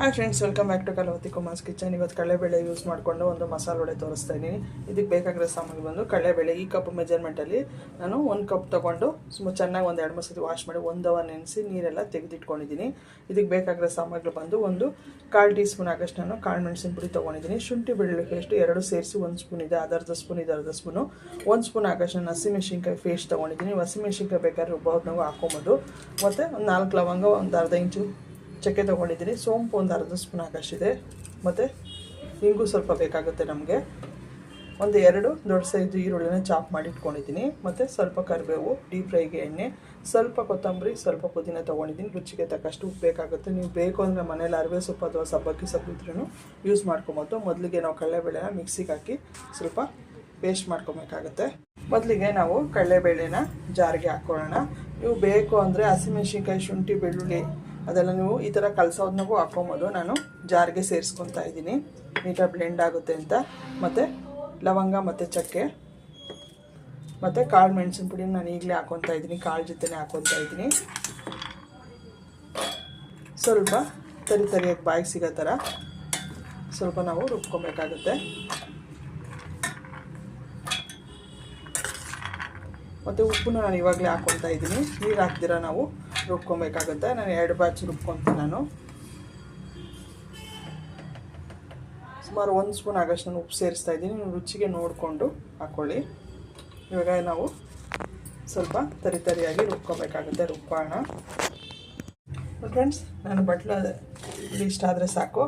Hi friends welcome back to Kalavathi Kumar's kitchen ಇವತ್ತು ಕಡಲೆಬೇಳೆ use ಮಾಡಿಕೊಂಡು ಒಂದು ಮಸಾಲೆ ವಡೆ ತೋರಿಸ್ತಾ ಇದ್ದೀನಿ. ಇದಕ್ಕೆ ಬೇಕಾಗಿರೋ ಸಾಮಾನು ಬಂದು ಕಡಲೆಬೇಳೆ ಈ ಕಪ್ ಮೆಜರ್ಮೆಂಟಲ್ಲಿ ನಾನು ಒಂದು ಕಪ್ ತೊಗೊಂಡು ಸುಮ್ಮ ಚೆನ್ನಾಗಿ ಒಂದು ಎರಡು ಮೂರು ಸತಿ ವಾಶ್ ಮಾಡಿ ಒಂದು ಅವರ್ ನೆನೆಸಿ ನೀರೆಲ್ಲ ತೆಗೆದಿಟ್ಕೊಂಡಿದ್ದೀನಿ. ಇದಕ್ಕೆ ಬೇಕಾಗಿರೋ ಸಾಮಾನುಗಳು ಬಂದು ಒಂದು ಕಾಲು ಟೀ ಸ್ಪೂನ್ ಆಗಷ್ಟು ನಾನು ಕಾಳು ಮೆಣಸಿನ ಪುಡಿ ತೊಗೊಂಡಿದ್ದೀನಿ. ಶುಂಠಿ ಬೆಳ್ಳುಳ್ಳಿ ಪೇಸ್ಟ್ ಎರಡು ಸೇರಿಸಿ ಒಂದು ಸ್ಪೂನ್ ಇದೆ ಅದು ಅರ್ಧ ಸ್ಪೂನ್ ಇದೆ, ಅರ್ಧ ಸ್ಪೂನು ಒಂದು ಸ್ಪೂನ್ ಆಗಷ್ಟು ನಾನು ಹಸಿಮೆಣ್ಸಿನ್ಕಾಯಿ ಪೇಸ್ಟ್ ತೊಗೊಂಡಿದ್ದೀನಿ. ಹಸಿಮೆಣ್ಸಿನ್ಕಾಯಿ ಬೇಕಾದ್ರೆ ರುಬ್ಬೋದು ನಾವು ಹಾಕೊಬೋದು. ಮತ್ತು ಒಂದು ನಾಲ್ಕು ಲವಂಗ ಒಂದು ಅರ್ಧ ಇಂಚು ಚಕ್ಕೆ ತೊಗೊಂಡಿದ್ದೀನಿ. ಸೋಂಪು ಒಂದು ಅರ್ಧ ಸ್ಪೂನ್ ಆಗಷ್ಟಿದೆ ಮತ್ತು ಇಂಗು ಸ್ವಲ್ಪ ಬೇಕಾಗುತ್ತೆ ನಮಗೆ. ಒಂದು ಎರಡು ದೊಡ್ಡ ಸೈಜ್ ಈರುಳ್ಳಿನ ಚಾಪ್ ಮಾಡಿ ಇಟ್ಕೊಂಡಿದ್ದೀನಿ. ಮತ್ತು ಸ್ವಲ್ಪ ಕರಿಬೇವು ಡೀಪ್ ಫ್ರೈಗೆ ಎಣ್ಣೆ, ಸ್ವಲ್ಪ ಕೊತ್ತಂಬರಿ, ಸ್ವಲ್ಪ ಪುದೀನ ತೊಗೊಂಡಿದ್ದೀನಿ. ರುಚಿಗೆ ತಕ್ಕಷ್ಟು ಉಪ್ಪು ಬೇಕಾಗುತ್ತೆ. ನೀವು ಬೇಕು ಅಂದರೆ ಮನೇಲಿ ಅರಿವೆ ಸೊಪ್ಪು ಅಥವಾ ಸಬ್ಬಕ್ಕಿ ಸೊಪ್ಪು ಇದ್ರೂ ಯೂಸ್ ಮಾಡ್ಕೊಬೋದು. ಮೊದಲಿಗೆ ನಾವು ಕಡಲೆಬೇಳೆನ ಮಿಕ್ಸಿಗೆ ಹಾಕಿ ಸ್ವಲ್ಪ ಪೇಸ್ಟ್ ಮಾಡ್ಕೊಬೇಕಾಗುತ್ತೆ. ಮೊದಲಿಗೆ ನಾವು ಕಡಲೆಬೇಳೆನ ಜಾರಿಗೆ ಹಾಕ್ಕೊಳ್ಳೋಣ ನೀವು ಬೇಕು ಅಂದರೆ ಹಸಿಮೆಣ್ಸಿನ್ಕಾಯಿ, ಶುಂಠಿ, ಬೆಳ್ಳುಳ್ಳಿ ಅದೆಲ್ಲ ನೀವು ಈ ಥರ ಕಲಸೋದನ್ನಗೂ ಹಾಕ್ಕೊಬೋದು ನಾನು ಜಾರಿಗೆ ಸೇರಿಸ್ಕೊತಾ ಇದ್ದೀನಿ. ನೀಟಾಗಿ ಬ್ಲೆಂಡ್ ಆಗುತ್ತೆ ಅಂತ. ಮತ್ತು ಲವಂಗ ಮತ್ತು ಚಕ್ಕೆ. ಮತ್ತು ಕಾಳು ಮೆಣಸಿನ ಪುಡಿ ನಾನು ಈಗಲೇ ಹಾಕ್ಕೊತಾ ಇದ್ದೀನಿ. ಕಾಳು ಜೊತೆನೇ ಹಾಕ್ಕೊತಾ ಇದ್ದೀನಿ. ಸ್ವಲ್ಪ ತರಿ ತರಿಯಾಗಿ ಬಾಯಿಗೆ ಸಿಗೋ ಥರ ಸ್ವಲ್ಪ ನಾವು ರುಬ್ಕೊಬೇಕಾಗುತ್ತೆ. ಮತ್ತು ಉಪ್ಪನ್ನು ನಾನು ಇವಾಗಲೇ ಹಾಕ್ಕೊತಾ ಇದ್ದೀನಿ. ನೀರು ಹಾಕ್ದಿರ ನಾವು? ರುಬ್ಕೊಬೇಕಾಗುತ್ತೆ. ನಾನು ಎರಡು ಬ್ಯಾಚ್ ರುಬ್ಕೊತೀನಿ ನಾನು. ಸುಮಾರು ಒಂದು ಸ್ಪೂನ್ ಆಗಷ್ಟು ನಾನು ಉಪ್ಪು ಸೇರಿಸ್ತಾ ಇದ್ದೀನಿ. ನೀವು ರುಚಿಗೆ ನೋಡಿಕೊಂಡು ಹಾಕ್ಕೊಳ್ಳಿ ಇವಾಗ ನಾವು ಸ್ವಲ್ಪ ತರಿ ತರಿಯಾಗಿ ರುಬ್ಕೊಬೇಕಾಗುತ್ತೆ. ರುಬ್ಬೋಣ ಫ್ರೆಂಡ್ಸ್ ನಾನು ಬಟ್ಲ ಇಷ್ಟ ಆದರೆ ಸಾಕು.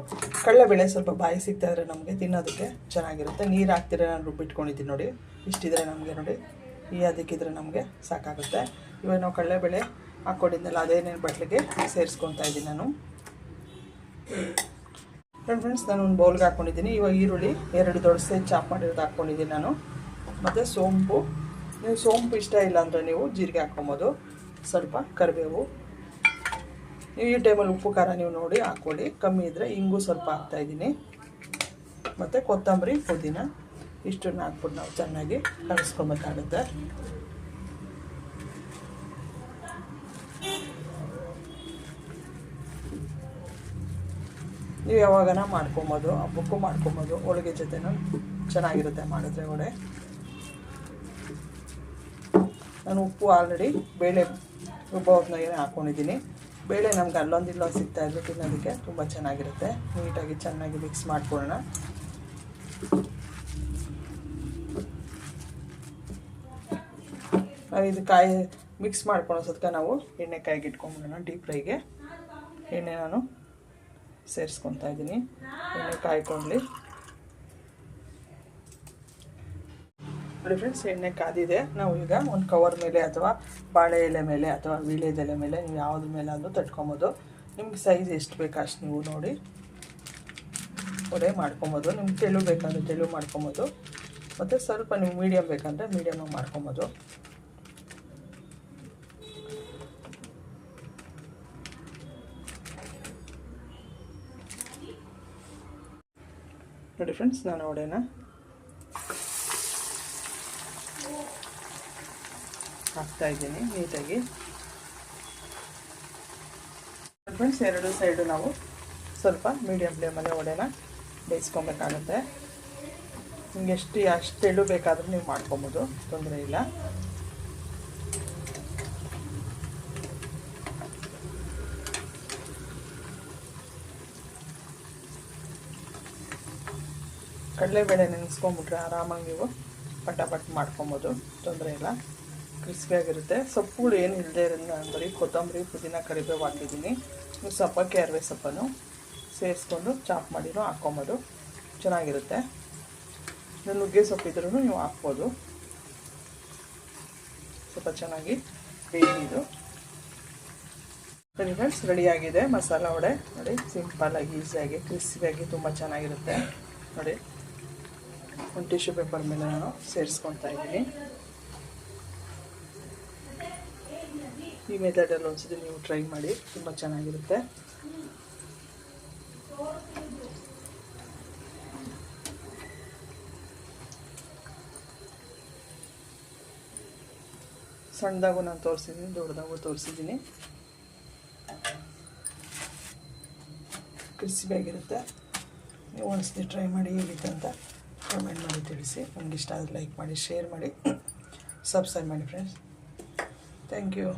ಕಡಲೆಬೇಳೆ ಸ್ವಲ್ಪ ಬಾಯಿ ಸಿಗ್ತಾ ಇದ್ರೆ ನಮಗೆ ತಿನ್ನೋದಕ್ಕೆ ಚೆನ್ನಾಗಿರುತ್ತೆ. ನೀರು ಹಾಕ್ತಿರೋ ನಾನು ರುಬ್ಬಿಟ್ಕೊಂಡಿದ್ದೀನಿ ನೋಡಿ. ಇಷ್ಟಿದ್ರೆ ನಮಗೆ ನೋಡಿ. ಈ ಅದಕ್ಕಿದ್ರೆ ನಮಗೆ ಸಾಕಾಗುತ್ತೆ. ಇವಾಗ ನಾವು ಕಡಲೆಬೇಳೆ ಹಾಕ್ಕೊಂಡಿದ್ನಲ್ಲ ಅದೇನೇನು ಬಟ್ಲಿಗೆ ಸೇರಿಸ್ಕೊತಾ ಇದ್ದೀನಿ ನಾನು. ಫ್ರೆಂಡ್ಸ್ ನಾನು ಒಂದು ಬೌಲ್ಗೆ ಹಾಕ್ಕೊಂಡಿದ್ದೀನಿ ಇವಾಗ ಈರುಳ್ಳಿ ಎರಡು ದೊಡ್ಡ ಸೈಜ್ ಚಾಪ್ ಮಾಡಿರೋದು ಹಾಕ್ಕೊಂಡಿದ್ದೀನಿ ನಾನು. ಮತ್ತು ಸೋಂಪು. ನೀವು ಸೋಂಪು ಇಷ್ಟ ಇಲ್ಲ ಅಂದರೆ ನೀವು ಜೀರಿಗೆ ಹಾಕ್ಕೊಬೋದು. ಸ್ವಲ್ಪ ಕರಿಬೇವು. ನೀವು ಈ ಟೈಮಲ್ಲಿ ಉಪ್ಪು, ಖಾರ ನೀವು ನೋಡಿ ಹಾಕ್ಕೊಳ್ಳಿ. ಕಮ್ಮಿ ಇದ್ದರೆ ಹಿಂಗೂ ಸ್ವಲ್ಪ ಹಾಕ್ತಾಯಿದ್ದೀನಿ ಮತ್ತು ಕೊತ್ತಂಬರಿ, ಪುದೀನ. ಇಷ್ಟನ್ನು ಹಾಕ್ಬಿಟ್ಟು ನಾವು ಚೆನ್ನಾಗಿ ಕಲಿಸ್ಕೊಬೇಕಾಗುತ್ತೆ. ನೀವು ಯಾವಾಗನ ಮಾಡ್ಕೊಬೋದು, ಹಬ್ಬಕ್ಕೂ ಮಾಡ್ಕೊಬೋದು, ಹೋಳಿಗೆ ಜೊತೆನೂ ಚೆನ್ನಾಗಿರುತ್ತೆ ಮಾಡಿದ್ರೆ ವಡೆ. ನಾನು ಉಪ್ಪು ಆಲ್ರೆಡಿ ಬೇಳೆ ರುಬ್ಬೋದ್ನಾಗೆ ಹಾಕ್ಕೊಂಡಿದ್ದೀನಿ ಬೇಳೆ ನಮ್ಗೆ ಅಲ್ಲೊಂದು ಇಲ್ಲೊಂದು ಸಿಗ್ತಾ ಇದ್ರೆ ತಿನ್ನೋದಕ್ಕೆ, ತುಂಬ ಚೆನ್ನಾಗಿರುತ್ತೆ. ನೀಟಾಗಿ ಚೆನ್ನಾಗಿ ಮಿಕ್ಸ್ ಮಾಡ್ಕೊಳ್ಳೋಣ. ಇದು ಕಾಯಿ ಮಿಕ್ಸ್ ಮಾಡ್ಕೊಳ್ಳೋಸದ್ಕೆ ನಾವು ಎಣ್ಣೆ ಕಾಯಿಗೆ ಇಟ್ಕೊಂಬಿಡೋಣ ಡೀಪ್ ಫ್ರೈಗೆ ಎಣ್ಣೆ ನಾನು ಸೇರಿಸ್ಕೊತಾ ಇದ್ದೀನಿ. ಎಣ್ಣೆ ಕಾಯ್ಕೊಳ್ಳಿ ನೋಡಿ ಫ್ರೆಂಡ್ಸ್ ಎಣ್ಣೆ ಕಾದಿದೆ. ನಾವು ಈಗ ಒಂದು ಕವರ್ ಮೇಲೆ ಅಥವಾ ಬಾಳೆ ಎಲೆ ಮೇಲೆ ಅಥವಾ ವೀಳ್ಯದೆಲೆ ಮೇಲೆ ನೀವು ಯಾವ್ದ್ರ ಮೇಲೆ ಆದರೂ ತಟ್ಕೊಬೋದು. ನಿಮ್ಗೆ ಸೈಜ್ ಎಷ್ಟು ಬೇಕು ಅಷ್ಟು ನೀವು ನೋಡಿ. ಒಡೆ ಮಾಡ್ಕೊಬೋದು. ನಿಮ್ಗೆ ತೆಳು ಬೇಕಂದ್ರೆ ತೆಳು ಮಾಡ್ಕೊಬೋದು. ಮತ್ತು ಸ್ವಲ್ಪ ನೀವು ಮೀಡಿಯಮ್ ಬೇಕಂದರೆ ಮೀಡಿಯಮಾಗಿ ಮಾಡ್ಕೊಬೋದು. ನೋಡಿ ಫ್ರೆಂಡ್ಸ್ ನಾನು ಒಡೆನ ಹಾಕ್ತಾ ಇದ್ದೀನಿ ನೀಟಾಗಿ. ಫ್ರೆಂಡ್ಸ್ ಎರಡು ಸೈಡು ನಾವು ಸ್ವಲ್ಪ ಮೀಡಿಯಮ್ ಫ್ಲೇಮಲ್ಲೇ ಒಡೆನ ಬೇಯಿಸ್ಕೊಬೇಕಾಗುತ್ತೆ ನಿಮ್ಗೆ ಎಷ್ಟು ಎಳ್ಳು ಬೇಕಾದರೂ ನೀವು ಮಾಡ್ಕೊಬೋದು, ತೊಂದರೆ ಇಲ್ಲ. ಕಡಲೆಬೇಳೆ ನೆನೆಸ್ಕೊಂಬಿಟ್ರೆ ಆರಾಮಾಗಿ ನೀವು ಪಟ ಪಟ್ ಮಾಡ್ಕೊಬೋದು, ತೊಂದರೆ ಇಲ್ಲ. ಕ್ರಿಸ್ಪಿಯಾಗಿರುತ್ತೆ ಸೊಪ್ಪುಗಳು ಏನು ಇಲ್ಲದೆ ಇರೋದು ನಾನು ಬರೀ ಕೊತ್ತಂಬರಿ, ಪುದೀನ, ಕರಿಬೇವು ಹಾಕಿದ್ದೀನಿ. ನೀವು ಸೊಪ್ಪಕ್ಕೆ ಅರವೆ ಸೊಪ್ಪನ್ನು ಸೇರಿಸ್ಕೊಂಡು ಚಾಪ್ ಮಾಡಿನೂ ಹಾಕ್ಕೊಬೋದು. ಚೆನ್ನಾಗಿರುತ್ತೆ. ನುಗ್ಗೆ ಸೊಪ್ಪಿದ್ರೂ ನೀವು ಹಾಕ್ಬೋದು. ಸ್ವಲ್ಪ ಚೆನ್ನಾಗಿ ಬೇಯಿದು. ಸರಿ ಫ್ರೆಂಡ್ಸ್ ರೆಡಿಯಾಗಿದೆ. ಮಸಾಲ ವಡೆ. ನೋಡಿ ಸಿಂಪಲ್ಲಾಗಿ ಈಸಿಯಾಗಿ, ಕ್ರಿಸ್ಪಿಯಾಗಿ, ತುಂಬ ಚೆನ್ನಾಗಿರುತ್ತೆ. ನೋಡಿ. ಒಂದು ಟಿಶ್ಯೂ ಪೇಪರ್ ಮೇಲೆ ನಾನು ಸೇರಿಸ್ಕೊತಾ ಇದ್ದೀನಿ. ಈ ಮೆಥಡಲ್ಲಿ ಒಂದ್ಸತಿ ನೀವು ಟ್ರೈ ಮಾಡಿ, ತುಂಬ ಚೆನ್ನಾಗಿರುತ್ತೆ. ಸಣ್ಣದಾಗೂ ನಾನು ತೋರಿಸಿದ್ದೀನಿ, ದೊಡ್ಡದಾಗೂ ತೋರಿಸಿದ್ದೀನಿ. ಕ್ರಿಸ್ಪಿಯಾಗಿರುತ್ತೆ ನೀವು ಒಂದ್ಸತಿ ಟ್ರೈ ಮಾಡಿ ಹೇಗಿತ್ತಂತ ಕಮೆಂಟ್ ಮಾಡಿ ತಿಳಿಸಿ. ಇಷ್ಟ ಆದರೆ ಲೈಕ್ ಮಾಡಿ ಶೇರ್ ಮಾಡಿ. ಸಬ್ಸ್ಕ್ರೈಬ್ ಮಾಡಿ ಫ್ರೆಂಡ್ಸ್ ಥ್ಯಾಂಕ್ ಯು